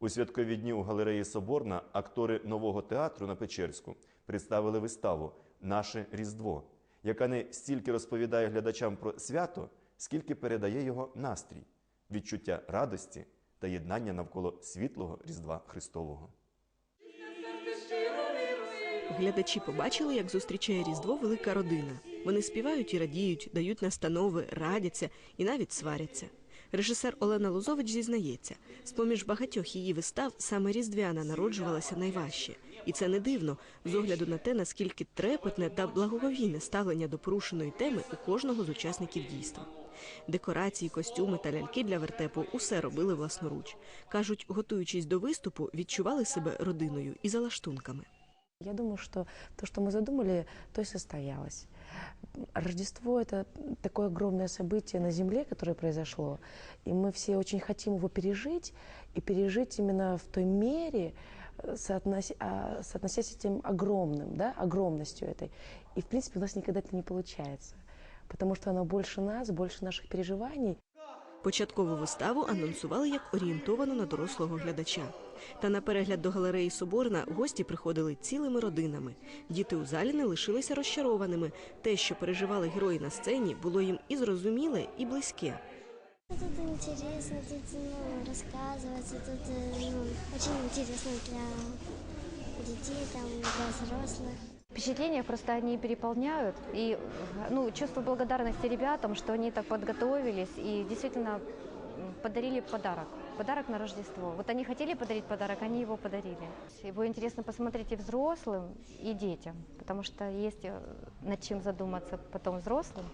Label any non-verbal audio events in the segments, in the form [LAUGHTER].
У святкові дні у галереї Соборна актори нового театру на Печерську представили виставу Наше Різдво, яка не стільки розповідає глядачам про свято, скільки передає його настрій, відчуття радості та єднання навколо світлого Різдва Христового. Глядачі побачили, як зустрічає Різдво велика родина. Вони співають і радіють, дають настанови, радяться і навіть сваряться. Режисер Олена Лузович зізнається, з-поміж багатьох її вистав саме Різдвяна народжувалася найважче. І це не дивно, з огляду на те, наскільки трепетне та благоговійне ставлення до порушеної теми у кожного з учасників дійства. Декорації, костюми та ляльки для вертепу усе робили власноруч. Кажуть, готуючись до виступу, відчували себе родиною і за лаштунками. Я думаю, что то, что мы задумали, то и состоялось. Рождество – это такое огромное событие на Земле, которое произошло, и мы все очень хотим его пережить, и пережить именно в той мере, э, соотнос- а, соотносясь с этим огромным, да, огромностью этой. И, в принципе, у нас никогда это не получается, потому что оно больше нас, больше наших переживаний. Початкову виставу анонсували як орієнтовану на дорослого глядача. Та на перегляд до галереї Соборна гості приходили цілими родинами. Діти у залі не лишилися розчарованими. Те, що переживали герої на сцені, було їм і зрозуміле, і близьке. Тут интересно, тут ну, рассказывается, тут э, ну, очень интересно для детей, там, для взрослых. Впечатления просто они переполняют. И ну, чувство благодарности ребятам, что они так подготовились и действительно подарили подарок. Подарок на Рождество. Вот они хотели подарить подарок, они его подарили. Его интересно посмотреть и взрослым, и детям, потому что есть э, над чем задуматься потом взрослым.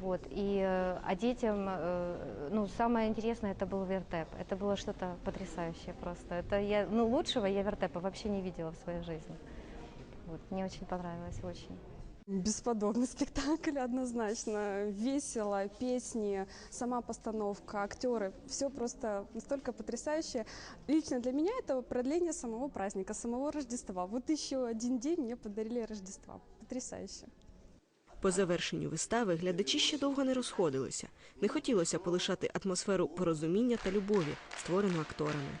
Вот. И, э, а детям, э, ну, самое интересное, это был вертеп. Это было что-то потрясающее просто. Это я, ну, лучшего я вертепа вообще не видела в своей жизни. Вот, мне очень понравилось, очень. Бесподобный [LAUGHS] спектакль однозначно. Весело, песни, сама постановка, актеры. Все просто настолько потрясающе. Лично для меня это продление самого праздника, самого Рождества. Вот еще один день мне подарили Рождества. Потрясающе. По завершенню вистави глядачі ще довго не розходилися. Не хотілося полишати атмосферу порозуміння та любові, створену акторами.